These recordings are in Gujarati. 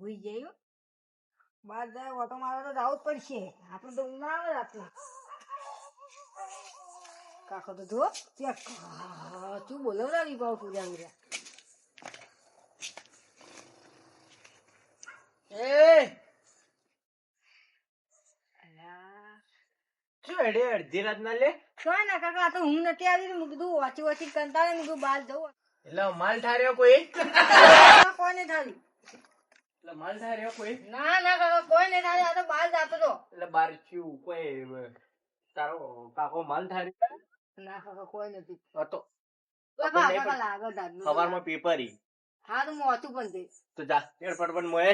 હુઈ ગયો? બાર જાય ઓટો મારે તો જવું જ પડશે. આપણે તો ઉનાળો ના કાકો તો જો તું બોલવડાવી પાવ પૂજા પૂજા અડધી રાત ના લે? શું ના કાકા તો હું નથી આવી મેં કીધું વાંચી વાંચી કંટાળે મેં કીધું બહાર જવું એટલે માલ ઠાર્યો કોઈ? કોને થાળી એટલે માલ ઠાર્યો કોઈ? ના ના કાકા કોઈ નહીં થાળી આ તો બાર જાતો તો. એટલે બાર થયું કોઈ તારો કાકો માલ ઠાર્યો ના કાકા કોઈ નથી. હતો પણ સવારમાં પેપર ઈ. હા તો મોતું પણ તે. તો જા તેડ પણ મોએ.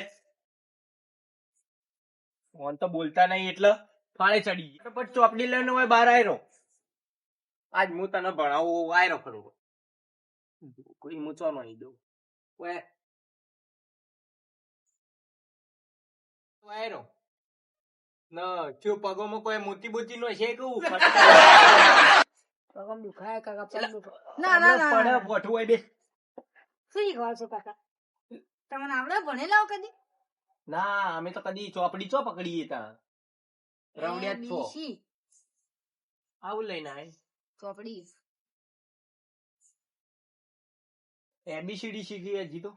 ફોન તો બોલતા નહીં એટલે ફાળે ચડી ફટાફટ ચોપડી લઈને હોય બહાર આવ્યો આજ હું તને ભણાવું આયરો ખરું. કોઈ મૂચો નહીં દઉં. ઓય આયરો. ન ચો પગોમાં કોઈ મોતી બોતી નો છે કેવું પગમ દુખાય કાકા પગ ના ના ના પડે પોઠું હોય બે. શું શીખવાડો છો કાકા? તમને આવડે ભણેલા હો કદી? ના અમે તો કદી ચોપડી ચો પકડીએ તા. રવડિયા છો. આવું લઈને આય. ચોપડી. એબીસીડી શીખી હજી તો.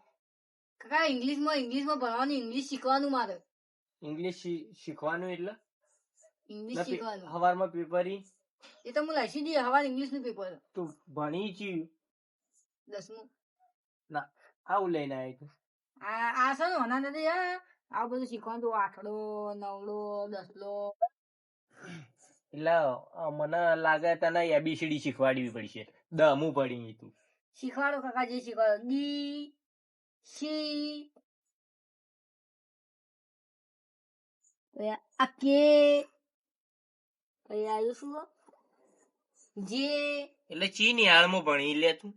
કાકા ઇંગ્લિશમાં ઇંગ્લિશમાં ભણવાનું ઇંગ્લિશ શીખવાનું મારે. ઇંગ્લિશ શીખવાનું એટલે? ઇંગ્લિશ શીખવાનું. હવારમાં પેપર એ તો હું લખી દઈએ હવાર ઇંગ્લિશનું પેપર તું ભણી છી દસમું. આવું લઈને આય તું આ આ છે ને હોના નથી આ બધું શીખવાનું તું આઠડો નવડો દસલો એટલે મને લાગે તને એબીસીડી શીખવાડવી પડશે. દમું પડી તું. શીખવાડો કાકા જે શીખવાડો. ડી સી આ કે પછી આવ્યું શું જે એટલે ચી નિહાળમાં ભણી લે તું?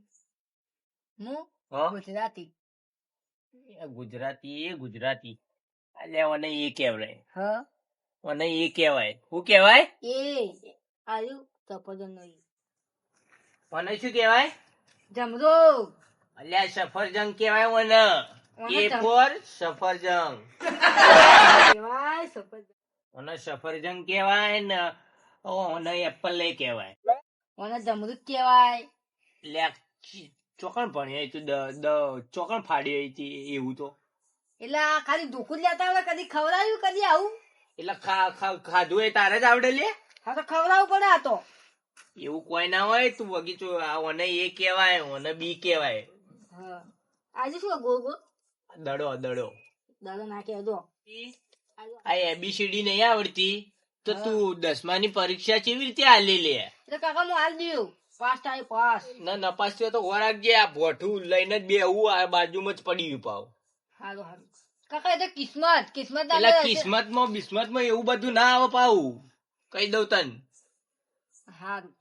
હું? ગુજરાતી. ગુજરાતી એ ગુજરાતી. અલ્યા મને એ કહેવાય. હ. મને એ કહેવાય. શું કહેવાય? એ. આવ્યું સફરજન નો. મને શું કહેવાય? જમરો. અલ્યા સફરજંગ કહેવાય મને એ ફોર સફરજંગ. કહેવાય સફરજંગ. કેવાય ને ઓ એપલ લઈ કહેવાય. મને જમરૂદ કેવાય લે ચોકણ ભણી તું ચોકણ ફાડી હતી એવું તો. એટલે આ ખાલી ધોકું લેતા આવડે કદી ખવડાવ્યું કદી આવું? એટલે ખાધું એ તારે જ આવડે લે. હા તો ખવડાવવું પડે આ તો. એવું કોઈ ના હોય તું બગીચો આ મને એ કેવાય ઓને બી કેવાય આજે શું ગોળ? દડો દડો. દાદા નાખે જો. આ એબીસીડી નહીં આવડતી. તો તું દસમાની પરીક્ષા કેવી રીતે આલી લે? એટલે કાકા હું હાલ દઉં. પાસ થાય પાસ ના નપાસ થયો તો વરાગજે આ ભોઠું લઈને જ બેવું આ બાજુમાં જ પડી પાવ. હારું હારું. કાકા એ તો કિસ્મત કિસ્મત ના એટલે કરે. કિસ્મતમાં બિસ્મતમાં એવું બધું ના આવે પાવું. કહી દઉં તન. હારું.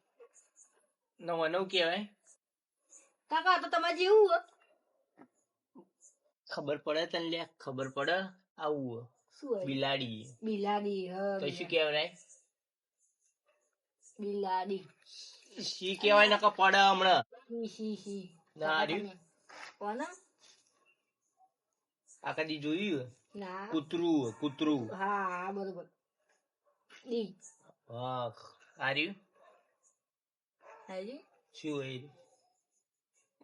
નવનવ કેવાય કાકા તો તમારે જેવું હો. ખબર પડે તને લે ખબર પડે? આવું શું બિલાડી. બિલાડી હા તો શું કહેવાય? બિલાડી. શી કહેવાય નકર પડે હમણાં? સી સી ના, રી કોણ? આ કદી જોયું? ના. કૂતરું કૂતરું. હા બરોબર. ઈ. હા આર્યું? હારી શું હોય?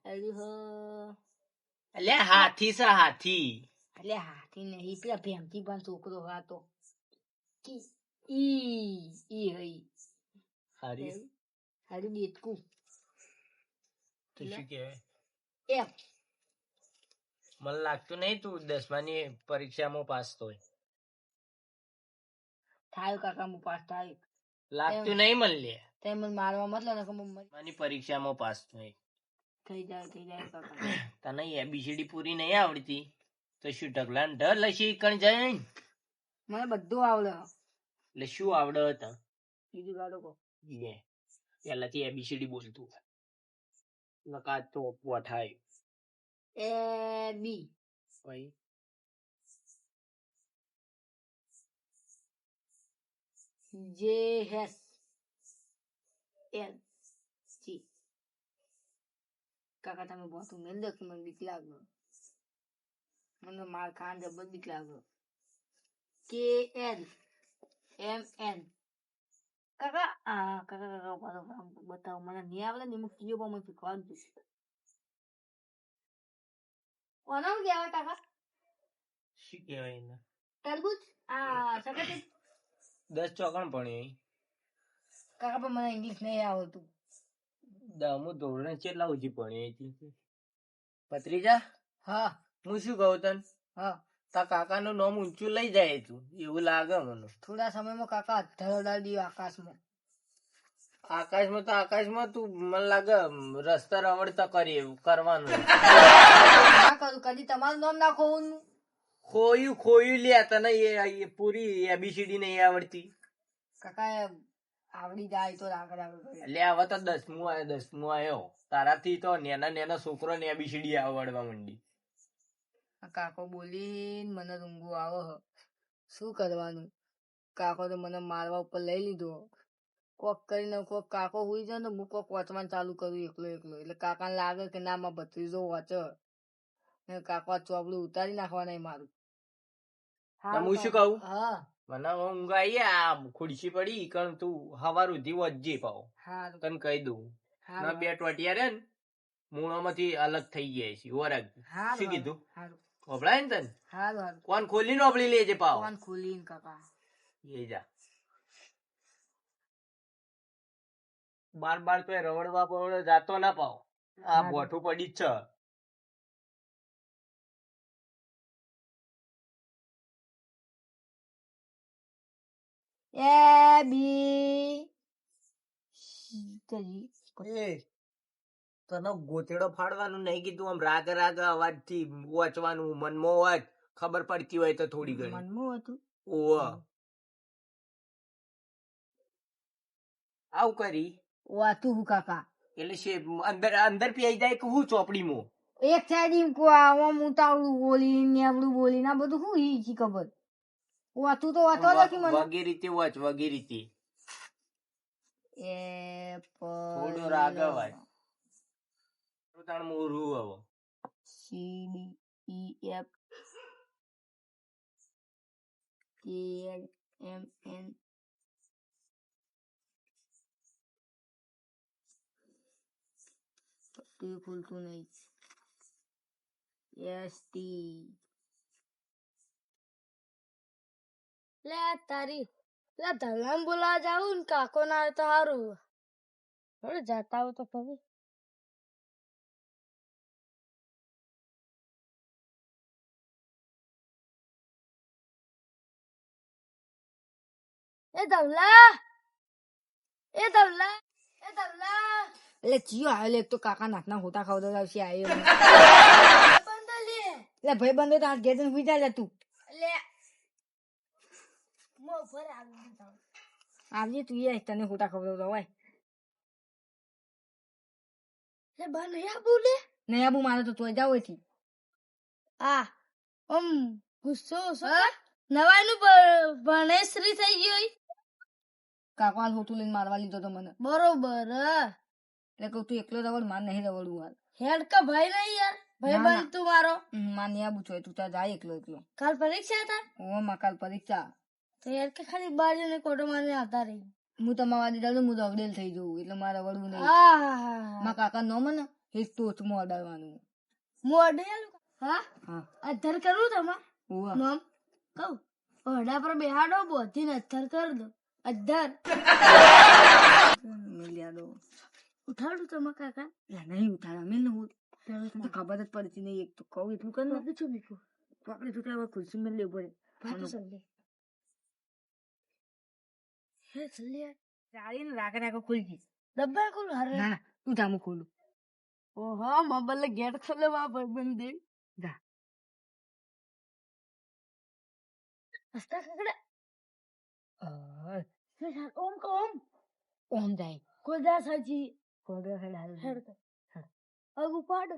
હારી હ. એટલે હાથી છે હાથી એટલે હાથી નહીં પેલા ભેમથી પણ છોકરો હતો ઈ ઈ હઈ હરી હરી દેતકું તો શું કહેવાય એમ મને લાગતું નહીં તું દસમાની પરીક્ષામાં પાસ થાય થાય કાકા હું પાસ થાય લાગતું નહીં મને લે તે મને મારવા મતલબ ને કે હું પરીક્ષામાં પાસ થાય થઈ જાય થઈ જાય કાકા. તને એબીસીડી પૂરી નહીં આવડતી? તો શું ઢગલા ઢર લસી કણ જાય મને બધું આવડે. એટલે શું આવડે હતા બીજું ગાડો કો યે પહેલાથી એબીસીડી બોલતું નકા તો પોઠાય એ બી. ભાઈ જે હેસ. એલ કાકા તમે બહુ મેલ દો કે મને બીક લાગે? મને માર ખાન જબર બીક લાગ્યો કે એલ એમ એન. કાકા આ કાકા કાકા બરાબર બતાવો. મને નહીં આવડે ને હું કીયો પણ મને શીખવાનું છું કોનામ કહેવાય કાકા? શું કહેવાય એને? તરબૂચ? આ સકત દસ ચોકણ પણ કાકા પણ મને ઇંગ્લિશ નહીં આવડતું. દમું ધોરણ કેટલા સુધી ભણી હતી પત્રીજા હા હું શું કહું તને? હા તા કાકાનું નામ ઊંચું લઈ જાય તું એવું લાગે મને. થોડા સમયમાં કાકા અધર ઉડાડી આકાશમાં. આકાશમાં તો આકાશમાં તું મને લાગે રસ્તા રવડતા કરી એવું કરવાનું. ના કરું કદી તમારું નામ ના ખોવું ખોયું ખોયું લે તને એ પૂરી એબીસીડી નહીં આવડતી. કાકા આવડી જાય તો આગળ હવે તો દસમું આવ્યો દસમું આવ્યો તારાથી તો નેના નેના છોકરો ને એબીસીડી આવડવા માંડી. કાકો બોલીને મને રૂંગું આવો શું કરવાનું? કાકો તો મને મારવા ઉપર લઈ લીધો. કોક કરીને કોક કાકો હુઈ જાય ને હું કોક વાંચવાનું ચાલુ કરું એકલો એકલો. એટલે કાકાને લાગે કે ના માં ભત્રીજો વાંચે. ને કાકો ચોપડું ઉતારી નાખવાના મારું. હું શું કહું? હા. મને ઊંઘ આવી આ ખુરશી પડી કારણ તું હવાર સુધી વજ્જી પાવ તને કહી દઉં. ના બે ટોટિયા રે ને મૂળામાંથી અલગ થઈ ગયા છે ઓરગ શું કીધું? ઓબળાય ને તને? કોણ ખોલી નોબળી લેજે પાવ કોણ ખોલીને કાકા? એ જા. બાર બાર તો રવડવા પવડે જાતો ના પાવ આ બોઠું પડી જ છે. એ બી એ તને ગોતેડો ફાડવાનું નહીં કીધું આમ રાગ રાગ અવાજથી વાંચવાનું મનમો વાત ખબર પડતી હોય તો થોડી ઘણી. મનમો હતું ઓવ આવું કરી. વાતું હું કાકા? એટલે છે અંદર અંદર પીઈ જાય કે હું ચોપડીમાં? એક સાઈડ કો આમ ઉતાવળું બોલી નેવડું બોલી ના બધું શું ઈ જી ખબર? વાતું તો વાતો લખી મને. વગે રીતે વાંચ વગે રીતે એ થોડો રાગ અવાજ. તાણ મોરું આવો. C D E F. K L M N. તે ખુલતું નહીં. S T. લે તારી લે ધલામ બોલા જાવું ને કાકો ના આવે તો સારું હવે જતા આવો તો ખબર એ ધવલા એ ધવલા એ ધવલા. એટલે ચિયો આવેલો એક તો કાકા નાકના હોતા ખાવતો આવશે આવ્યો એટલે ભાઈ બંધો તો ઘેર જઈને સુઈ જાય તું. આવજે તું એ તને હોતા ખવડાવતો હોય. નહીં આબુ મારે તો તોય જાવથી આ ઓમ ગુસ્સો નવાઈ નું ભણેશ્રી થઈ ગયો કાકો હાલ હોતું લઈને મારવા લીધો તો મને. બરોબર એટલે કહું તું એકલો રવડ માર નહીં રવડવું હાલ. હેડ કે ભાઈ નહીં યાર. ભાઈ બંધ તું મારો. માર નહીં આબુ છો તું ત્યાં જાય એકલો એકલો. કાલ પરીક્ષા હતા? ઓ માં કાલ પરીક્ષા. તો યાર કે ખાલી બાર જઈને કોટો મારીને આવતા રહી. હું તમારા દીધા હું રવડેલ થઈ જવું એટલે મારે રવડવું નહીં. મારા કાકા નો મને એક ટોચમાં અડાડવાનું. મોડેલ હા? હા. અધર કરું તમાર? નામ કહું. ઓરડા પર બેહાડો બોધી અધર કર દો. અધર મિલ્યા દો? ઉઠાડું તમે કાકા. લા નહીં ઉઠાડા મિલ હું તો ખબર જ પડતી નહીં એક તો કહું એટલું કર ને. છું બીકું તો આપણે તો ખુરશી મેં લેવું પડે. સંડે હે સલ્લે ચાલી ને રાખ રાખ ખુલજી. ડબ્બા ખોલ હરે. ના તું જામું ખોલું. ઓહો મોબાઈલ ગેટ ખોલે વા ભાઈબંધ દે જા હસતા કકડા ઓમ કો ઓમ. ઓમ જાય. કોદા સાજી કોદા હેડ હેડ અગુ પાડ